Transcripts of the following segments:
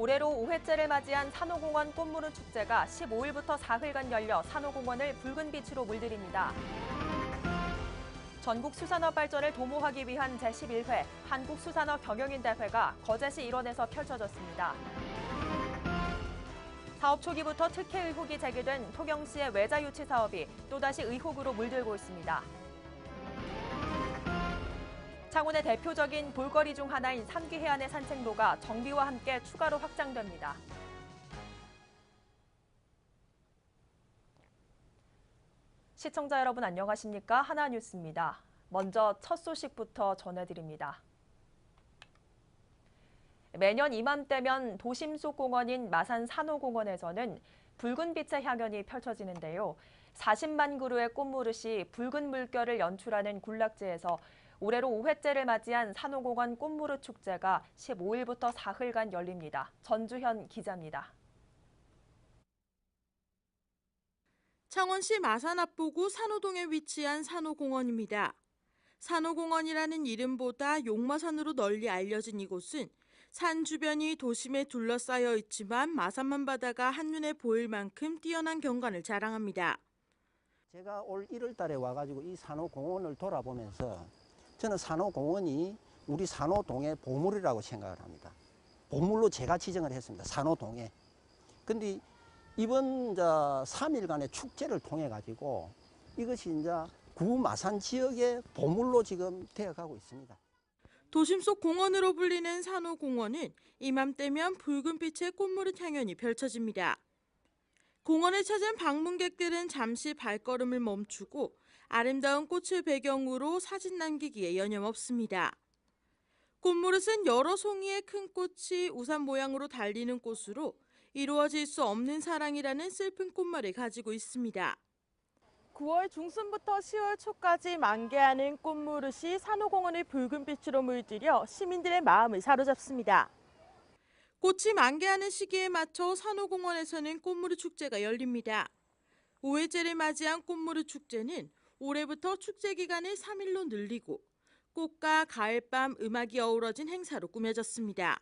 올해로 5회째를 맞이한 산호공원 꽃무르 축제가 15일부터 4일간 열려 산호공원을 붉은 빛으로 물들입니다. 전국 수산업 발전을 도모하기 위한 제11회 한국수산업 경영인 대회가 거제시 일원에서 펼쳐졌습니다. 사업 초기부터 특혜 의혹이 제기된 토경시의 외자 유치 사업이 또다시 의혹으로 물들고 있습니다. 창원의 대표적인 볼거리 중 하나인 삼귀해안의 산책로가 정비와 함께 추가로 확장됩니다. 시청자 여러분 안녕하십니까? 하나뉴스입니다. 먼저 첫 소식부터 전해드립니다. 매년 이맘때면 도심 속 공원인 마산 산호공원에서는 붉은 빛의 향연이 펼쳐지는데요. 40만 그루의 꽃무릇이 붉은 물결을 연출하는 군락지에서 올해로 5회째를 맞이한 산호공원 꽃무릇 축제가 15일부터 4일간 열립니다. 전주현 기자입니다. 창원시 마산 앞보구 산호동에 위치한 산호공원입니다. 산호공원이라는 이름보다 용마산으로 널리 알려진 이곳은 산 주변이 도심에 둘러싸여 있지만 마산만 바다가 한눈에 보일 만큼 뛰어난 경관을 자랑합니다. 제가 올 1월 달에 와가지고 이 산호공원을 돌아보면서 저는 산호공원이 우리 산호동의 보물이라고 생각을 합니다. 보물로 제가 지정을 했습니다. 산호동에. 근데 이번 이제 3일간의 축제를 통해 가지고 이것이 이제 구마산 지역의 보물로 지금 되어가고 있습니다. 도심 속 공원으로 불리는 산호공원은 이맘때면 붉은빛의 꽃무릇 향연이 펼쳐집니다. 공원을 찾은 방문객들은 잠시 발걸음을 멈추고 아름다운 꽃을 배경으로 사진 남기기에 여념없습니다. 꽃무릇은 여러 송이의 큰 꽃이 우산 모양으로 달리는 꽃으로 이루어질 수 없는 사랑이라는 슬픈 꽃말을 가지고 있습니다. 9월 중순부터 10월 초까지 만개하는 꽃무릇이 산호공원을 붉은 빛으로 물들여 시민들의 마음을 사로잡습니다. 꽃이 만개하는 시기에 맞춰 산호공원에서는 꽃무릇 축제가 열립니다. 5회째를 맞이한 꽃무릇 축제는 올해부터 축제 기간을 3일로 늘리고 꽃과 가을밤 음악이 어우러진 행사로 꾸며졌습니다.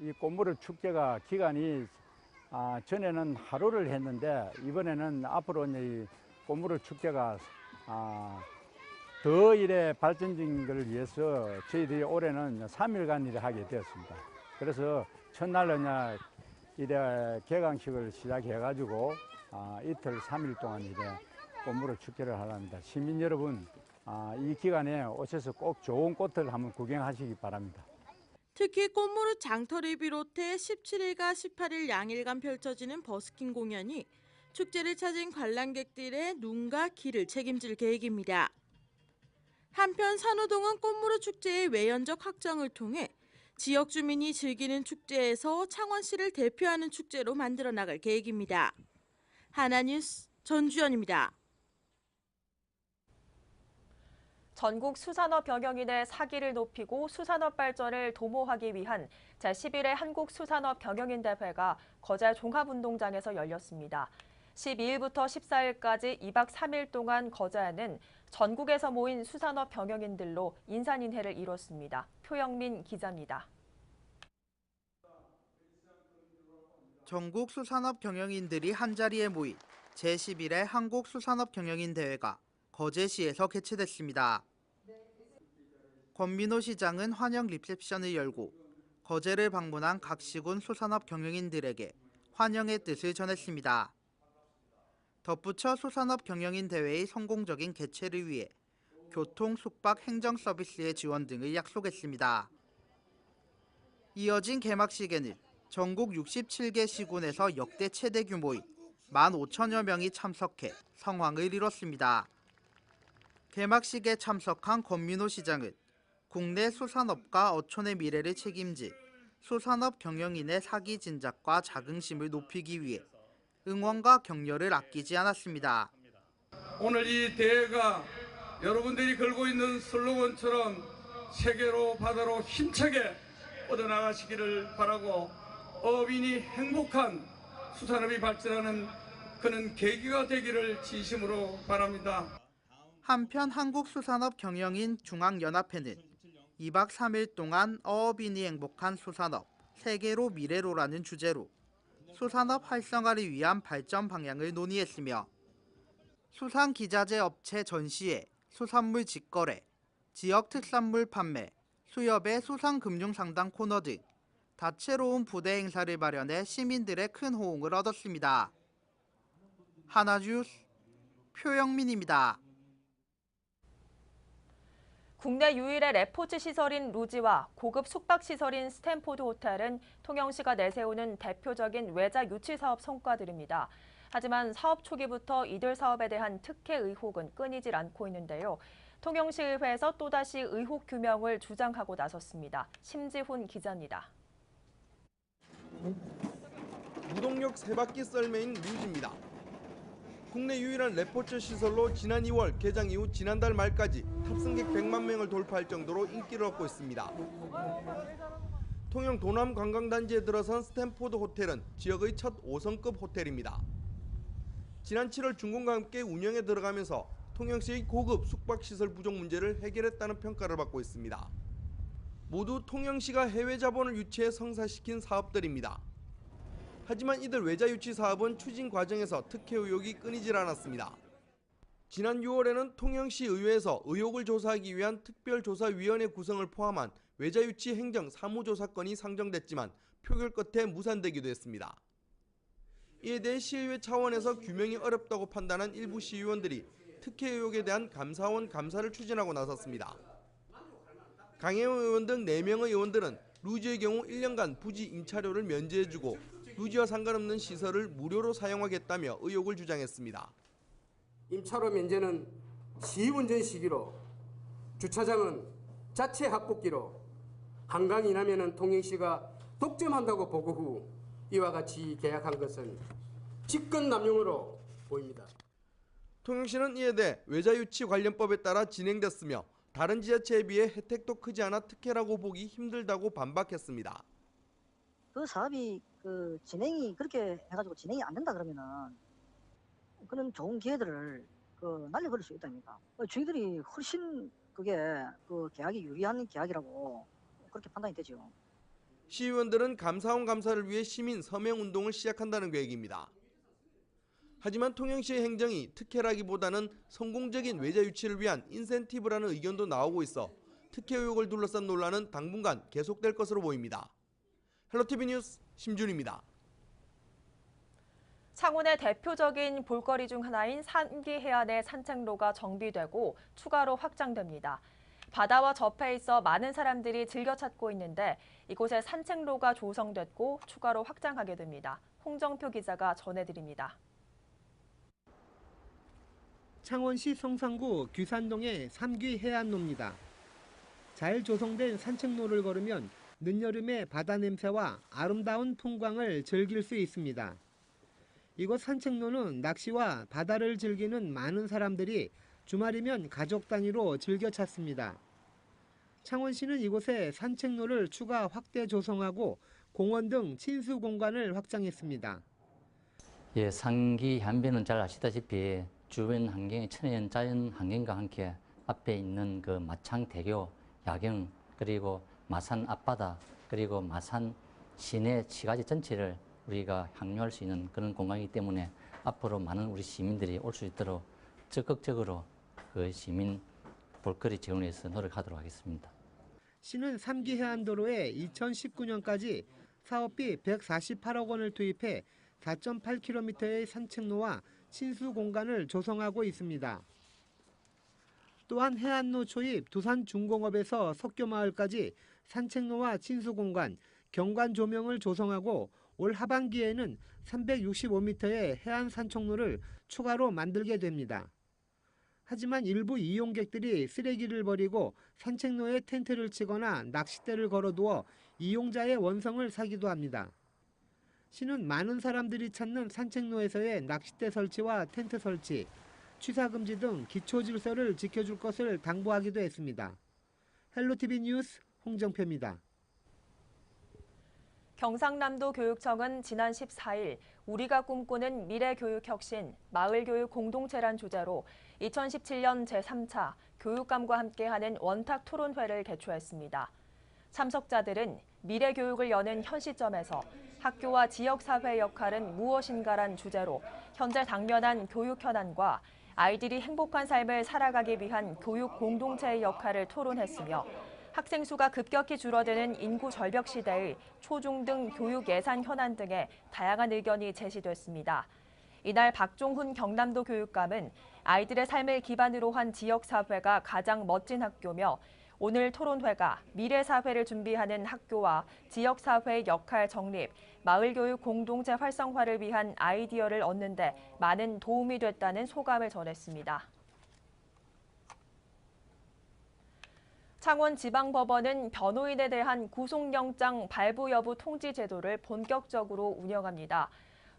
이 꽃무릇 축제가 기간이 아, 전에는 하루를 했는데 이번에는 앞으로 이 꽃무릇 축제가 아, 더 일에 발전적인 것을 위해서 저희들이 올해는 3일간 일을 하게 되었습니다. 그래서 첫날은 이래 개강식을 시작해 가지고 아, 이틀 3일 동안 이래 꽃무릇 축제를 하랍니다. 시민 여러분 아, 이 기간에 오셔서 꼭 좋은 꽃을 한번 구경하시기 바랍니다. 특히 꽃무릇 장터를 비롯해 17일과 18일 양일간 펼쳐지는 버스킹 공연이 축제를 찾은 관람객들의 눈과 귀를 책임질 계획입니다. 한편 산호동은 꽃무릇 축제의 외연적 확장을 통해 지역 주민이 즐기는 축제에서 창원시를 대표하는 축제로 만들어 나갈 계획입니다. 하나뉴스 전주연입니다. 전국 수산업 경영인의 사기를 높이고 수산업 발전을 도모하기 위한 제11회 한국수산업 경영인 대회가 거제 종합운동장에서 열렸습니다. 12일부터 14일까지 2박 3일 동안 거제에는 전국에서 모인 수산업 경영인들로 인산인해를 이뤘습니다. 표영민 기자입니다. 전국 수산업 경영인들이 한자리에 모인 제11회 한국수산업 경영인 대회가 거제시에서 개최됐습니다. 권민호 시장은 환영 리셉션을 열고 거제를 방문한 각 시군 수산업 경영인들에게 환영의 뜻을 전했습니다. 덧붙여 수산업 경영인 대회의 성공적인 개최를 위해 교통, 숙박, 행정 서비스의 지원 등을 약속했습니다. 이어진 개막식에는 전국 67개 시군에서 역대 최대 규모인 15,000여 명이 참석해 성황을 이뤘습니다. 개막식에 참석한 권민호 시장은 국내 수산업과 어촌의 미래를 책임질 수산업 경영인의 사기 진작과 자긍심을 높이기 위해 응원과 격려를 아끼지 않았습니다. 오늘 이 대회가 여러분들이 걸고 있는 슬로건처럼 세계로 바다로 힘차게 뻗어나가시기를 바라고 어민이 행복한 수산업이 발전하는 그는 계기가 되기를 진심으로 바랍니다. 한편 한국수산업 경영인 중앙연합회는 2박 3일 동안 어업인이 행복한 수산업, 세계로 미래로라는 주제로 수산업 활성화를 위한 발전 방향을 논의했으며 수산 기자재 업체 전시회, 수산물 직거래, 지역 특산물 판매, 수협의 수산 금융 상담 코너 등 다채로운 부대 행사를 마련해 시민들의 큰 호응을 얻었습니다. 하나뉴스 표영민입니다. 국내 유일의 레포츠 시설인 루지와 고급 숙박 시설인 스탠포드 호텔은 통영시가 내세우는 대표적인 외자 유치 사업 성과들입니다. 하지만 사업 초기부터 이들 사업에 대한 특혜 의혹은 끊이질 않고 있는데요. 통영시의회에서 또다시 의혹 규명을 주장하고 나섰습니다. 심지훈 기자입니다. 무동력 세바퀴 썰매인 루지입니다. 국내 유일한 레포츠 시설로 지난 2월 개장 이후 지난달 말까지 탑승객 100만 명을 돌파할 정도로 인기를 얻고 있습니다. 통영 도남 관광단지에 들어선 스탠포드 호텔은 지역의 첫 5성급 호텔입니다. 지난 7월 준공과 함께 운영에 들어가면서 통영시의 고급 숙박시설 부족 문제를 해결했다는 평가를 받고 있습니다. 모두 통영시가 해외 자본을 유치해 성사시킨 사업들입니다. 하지만 이들 외자 유치 사업은 추진 과정에서 특혜 의혹이 끊이질 않았습니다. 지난 6월에는 통영시 의회에서 의혹을 조사하기 위한 특별조사위원회 구성을 포함한 외자 유치 행정 사무조사건이 상정됐지만 표결 끝에 무산되기도 했습니다. 이에 대해 시의회 차원에서 규명이 어렵다고 판단한 일부 시의원들이 특혜 의혹에 대한 감사원 감사를 추진하고 나섰습니다. 강혜원 의원 등 4명의 의원들은 루지의 경우 1년간 부지 임차료를 면제해주고 루지와 상관없는 시설을 무료로 사용하겠다며 의혹을 주장했습니다. 임차료 면제는 시운전 시기로 주차장은 자체 합법기로 한강 이남에는 통영시가 독점한다고 보고 후 이와 같이 계약한 것은 직권 남용으로 보입니다. 통영시는 이에 대해 외자유치 관련법에 따라 진행됐으며 다른 지자체에 비해 혜택도 크지 않아 특혜라고 보기 힘들다고 반박했습니다. 그 사업이 그 진행이 그렇게 해가지고 진행이 안 된다 그러면은 그런 좋은 기회들을 그 날려버릴 수 있다니까. 어, 저희들이 훨씬 그게 그 계약이 유리한 계약이라고 그렇게 판단이 되죠. 시의원들은 감사원 감사를 위해 시민 서명 운동을 시작한다는 계획입니다. 하지만 통영시의 행정이 특혜라기보다는 성공적인 외자 유치를 위한 인센티브라는 의견도 나오고 있어 특혜 의혹을 둘러싼 논란은 당분간 계속될 것으로 보입니다. 헬로티비 뉴스 심준입니다. 창원의 대표적인 볼거리 중 하나인 산기 해안의 산책로가 정비되고 추가로 확장됩니다. 바다와 접해 있어 많은 사람들이 즐겨 찾고 있는데 이곳에 산책로가 조성됐고 추가로 확장하게 됩니다. 홍정표 기자가 전해드립니다. 창원시 성산구 규산동의 삼귀 해안로입니다. 잘 조성된 산책로를 걸으면 늦여름의 바다 냄새와 아름다운 풍광을 즐길 수 있습니다. 이곳 산책로는 낚시와 바다를 즐기는 많은 사람들이 주말이면 가족 단위로 즐겨 찾습니다. 창원시는 이곳에 산책로를 추가 확대 조성하고 공원 등 친수 공간을 확장했습니다. 예, 상기 한변은 잘 아시다시피 주변 환경의 천연 자연 환경과 함께 앞에 있는 그 마창 대교, 야경, 그리고 마산 앞바다, 그리고 마산 시내 시가지 전체를 우리가 향유할 수 있는 그런 공간이기 때문에 앞으로 많은 우리 시민들이 올 수 있도록 적극적으로 그 시민 볼거리 제공을 위해서 노력하도록 하겠습니다. 시는 3기 해안도로에 2019년까지 사업비 148억 원을 투입해 4.8km의 산책로와 친수 공간을 조성하고 있습니다. 또한 해안로 초입 두산중공업에서 석교마을까지 산책로와 친수 공간, 경관 조명을 조성하고 올 하반기에는 365m의 해안 산책로를 추가로 만들게 됩니다. 하지만 일부 이용객들이 쓰레기를 버리고 산책로에 텐트를 치거나 낚싯대를 걸어두어 이용자의 원성을 사기도 합니다. 시는 많은 사람들이 찾는 산책로에서의 낚싯대 설치와 텐트 설치, 취사 금지 등 기초 질서를 지켜줄 것을 당부하기도 했습니다. 헬로티비 뉴스 홍정표입니다. 경상남도 교육청은 지난 14일 우리가 꿈꾸는 미래교육혁신, 마을교육 공동체란 주제로 2017년 제3차 교육감과 함께하는 원탁 토론회를 개최했습니다. 참석자들은 미래 교육을 여는 현 시점에서 학교와 지역사회의 역할은 무엇인가란 주제로 현재 당면한 교육 현안과 아이들이 행복한 삶을 살아가기 위한 교육 공동체의 역할을 토론했으며 학생 수가 급격히 줄어드는 인구 절벽 시대의 초중등 교육 예산 현안 등의 다양한 의견이 제시됐습니다. 이날 박종훈 경남도 교육감은 아이들의 삶을 기반으로 한 지역사회가 가장 멋진 학교며 오늘 토론회가 미래 사회를 준비하는 학교와 지역 사회의 역할 정립, 마을 교육 공동체 활성화를 위한 아이디어를 얻는 데 많은 도움이 됐다는 소감을 전했습니다. 창원지방법원은 변호인에 대한 구속영장 발부 여부 통지 제도를 본격적으로 운영합니다.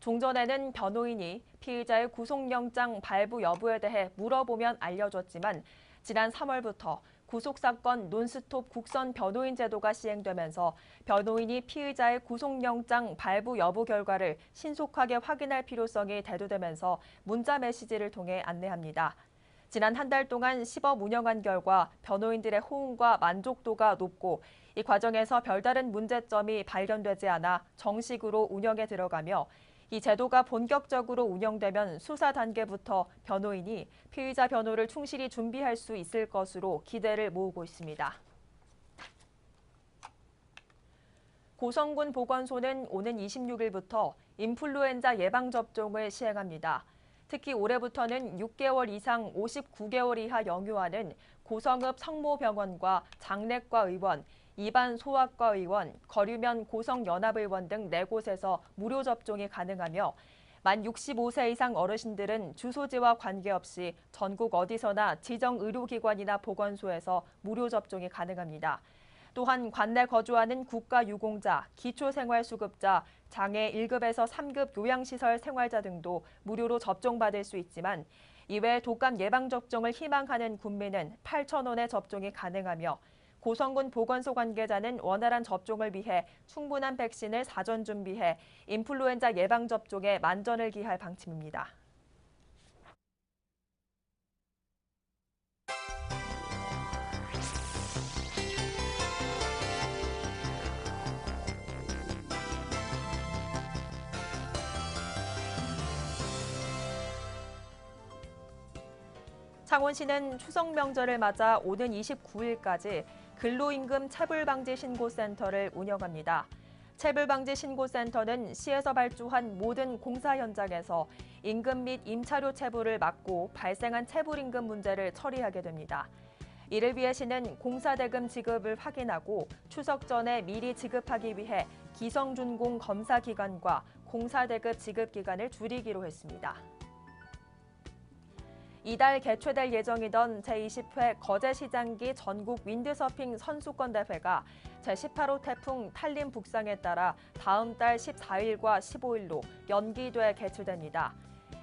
종전에는 변호인이 피의자의 구속영장 발부 여부에 대해 물어보면 알려줬지만 지난 3월부터 구속사건 논스톱 국선 변호인 제도가 시행되면서 변호인이 피의자의 구속영장 발부 여부 결과를 신속하게 확인할 필요성이 대두되면서 문자 메시지를 통해 안내합니다. 지난 한 달 동안 시법 운영한 결과 변호인들의 호응과 만족도가 높고 이 과정에서 별다른 문제점이 발견되지 않아 정식으로 운영에 들어가며 이 제도가 본격적으로 운영되면 수사 단계부터 변호인이 피의자 변호를 충실히 준비할 수 있을 것으로 기대를 모으고 있습니다. 고성군 보건소는 오는 26일부터 인플루엔자 예방접종을 시행합니다. 특히 올해부터는 6개월 이상 59개월 이하 영유아는 고성읍 성모병원과 장내과 의원, 입안 소아과 의원, 거류면 고성연합의원 등 4곳에서 무료 접종이 가능하며 만 65세 이상 어르신들은 주소지와 관계없이 전국 어디서나 지정 의료기관이나 보건소에서 무료 접종이 가능합니다. 또한 관내 거주하는 국가유공자, 기초생활수급자, 장애 1급에서 3급 요양시설 생활자 등도 무료로 접종받을 수 있지만 이외 독감 예방접종을 희망하는 군민은 8천 원의 접종이 가능하며 고성군 보건소 관계자는 원활한 접종을 위해 충분한 백신을 사전 준비해 인플루엔자 예방접종에 만전을 기할 방침입니다. 창원시는 추석 명절을 맞아 오는 29일까지 근로임금 체불방지 신고센터를 운영합니다. 체불방지 신고센터는 시에서 발주한 모든 공사 현장에서 임금 및 임차료 체불을 막고 발생한 체불임금 문제를 처리하게 됩니다. 이를 위해 시는 공사대금 지급을 확인하고 추석 전에 미리 지급하기 위해 기성준공 검사 기간과 공사대급 지급 기간을 줄이기로 했습니다. 이달 개최될 예정이던 제20회 거제시장기 전국 윈드서핑 선수권 대회가 제18호 태풍 탈림 북상에 따라 다음 달 14일과 15일로 연기돼 개최됩니다.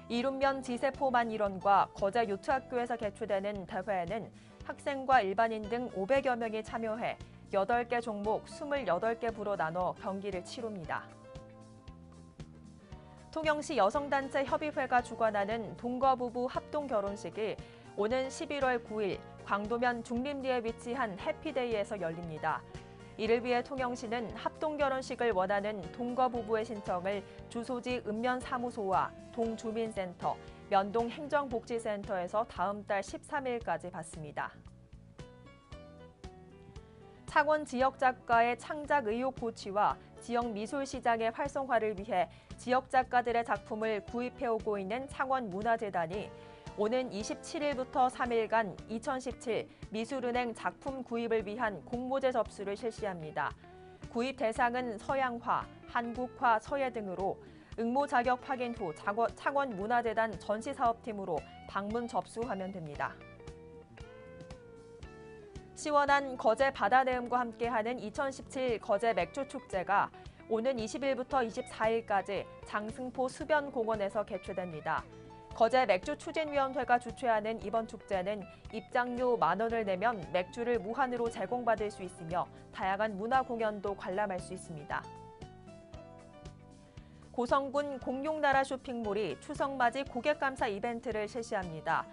이룸면 지세포만 일원과 거제 요트학교에서 개최되는 대회에는 학생과 일반인 등 500여 명이 참여해 8개 종목 28개 부로 나눠 경기를 치릅니다. 통영시 여성단체 협의회가 주관하는 동거부부 합동 결혼식이 오는 11월 9일 광도면 중림리에 위치한 해피데이에서 열립니다. 이를 위해 통영시는 합동 결혼식을 원하는 동거부부의 신청을 주소지 읍면사무소와 동주민센터, 면동행정복지센터에서 다음 달 13일까지 받습니다. 창원 지역 작가의 창작 의욕 고취와 지역 미술 시장의 활성화를 위해 지역 작가들의 작품을 구입해오고 있는 창원 문화재단이 오는 27일부터 3일간 2017 미술은행 작품 구입을 위한 공모제 접수를 실시합니다. 구입 대상은 서양화, 한국화, 서예 등으로 응모 자격 확인 후 창원 문화재단 전시사업팀으로 방문 접수하면 됩니다. 시원한 거제 바다내음과 함께하는 2017 거제 맥주축제가 오는 20일부터 24일까지 장승포 수변공원에서 개최됩니다. 거제 맥주추진위원회가 주최하는 이번 축제는 입장료 만 원을 내면 맥주를 무한으로 제공받을 수 있으며 다양한 문화 공연도 관람할 수 있습니다. 고성군 공룡나라 쇼핑몰이 추석맞이 고객감사 이벤트를 실시합니다.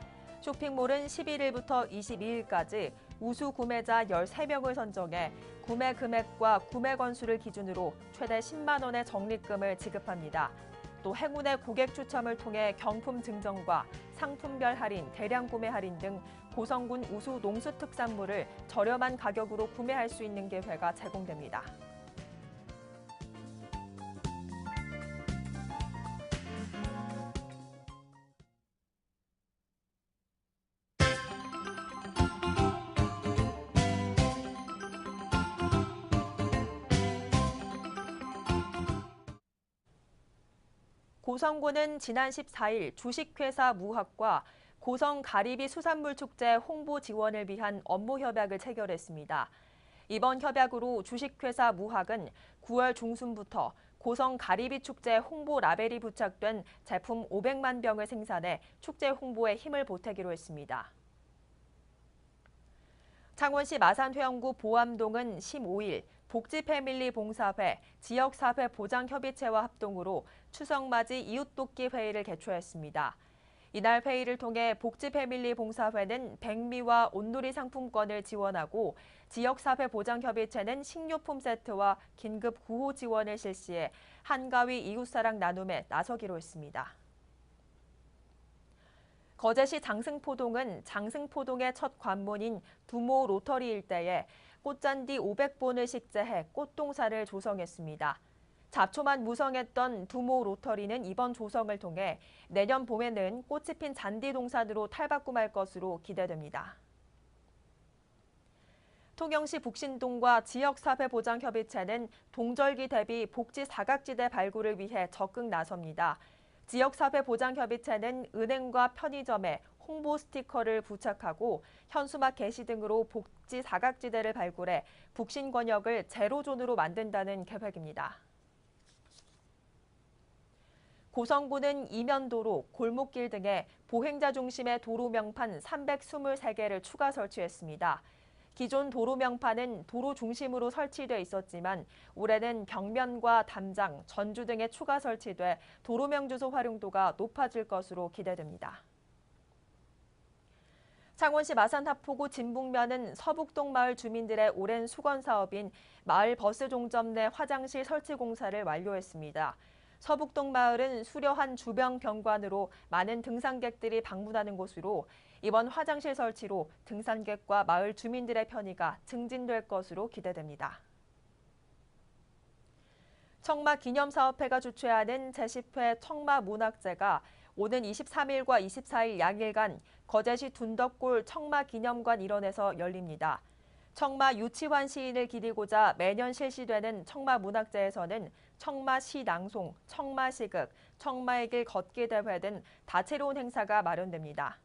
쇼핑몰은 11일부터 22일까지 우수 구매자 13명을 선정해 구매 금액과 구매 건수를 기준으로 최대 10만 원의 적립금을 지급합니다. 또 행운의 고객 추첨을 통해 경품 증정과 상품별 할인, 대량 구매 할인 등 고성군 우수 농수 특산물을 저렴한 가격으로 구매할 수 있는 기회가 제공됩니다. 고성군은 지난 14일 주식회사 무학과 고성 가리비 수산물 축제 홍보 지원을 위한 업무 협약을 체결했습니다. 이번 협약으로 주식회사 무학은 9월 중순부터 고성 가리비 축제 홍보 라벨이 부착된 제품 500만 병을 생산해 축제 홍보에 힘을 보태기로 했습니다. 창원시 마산 회원구 보암동은 15일 복지 패밀리 봉사회, 지역사회 보장협의체와 합동으로 추석맞이 이웃돕기 회의를 개최했습니다. 이날 회의를 통해 복지 패밀리 봉사회는 백미와 온누리 상품권을 지원하고 지역사회 보장협의체는 식료품 세트와 긴급 구호 지원을 실시해 한가위 이웃사랑 나눔에 나서기로 했습니다. 거제시 장승포동은 장승포동의 첫 관문인 두모 로터리 일대에 꽃잔디 500본을 식재해 꽃동산을 조성했습니다. 잡초만 무성했던 두모 로터리는 이번 조성을 통해 내년 봄에는 꽃이 핀 잔디 동산으로 탈바꿈할 것으로 기대됩니다. 통영시 북신동과 지역사회보장협의체는 동절기 대비 복지 사각지대 발굴을 위해 적극 나섭니다. 지역사회보장협의체는 은행과 편의점에 홍보 스티커를 부착하고 현수막 게시 등으로 복지 사각지대를 발굴해 북신 권역을 제로존으로 만든다는 계획입니다. 고성군은 이면도로, 골목길 등에 보행자 중심의 도로 명판 323개를 추가 설치했습니다. 기존 도로 명판은 도로 중심으로 설치돼 있었지만 올해는 벽면과 담장, 전주 등에 추가 설치돼 도로명 주소 활용도가 높아질 것으로 기대됩니다. 창원시 마산 하포구 진북면은 서북동 마을 주민들의 오랜 수건 사업인 마을 버스 종점 내 화장실 설치 공사를 완료했습니다. 서북동 마을은 수려한 주변 경관으로 많은 등산객들이 방문하는 곳으로 이번 화장실 설치로 등산객과 마을 주민들의 편의가 증진될 것으로 기대됩니다. 청마 기념사업회가 주최하는 제10회 청마 문학제가 오는 23일과 24일 양일간 거제시 둔덕골 청마 기념관 일원에서 열립니다. 청마 유치환 시인을 기리고자 매년 실시되는 청마 문학제에서는 청마 시 낭송, 청마 시극, 청마의 길 걷기 대회 등 다채로운 행사가 마련됩니다.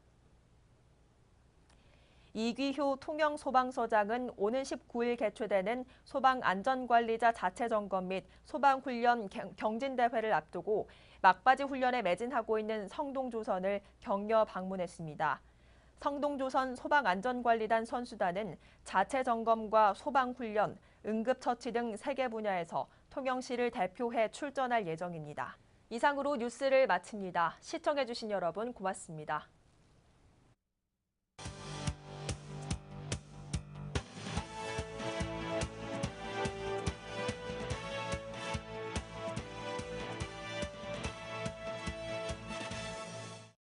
이귀효 통영 소방서장은 오는 19일 개최되는 소방안전관리자 자체 점검 및 소방훈련 경진대회를 앞두고 막바지 훈련에 매진하고 있는 성동조선을 격려 방문했습니다. 성동조선 소방안전관리단 선수단은 자체 점검과 소방훈련, 응급처치 등세개 분야에서 통영시를 대표해 출전할 예정입니다. 이상으로 뉴스를 마칩니다. 시청해주신 여러분 고맙습니다.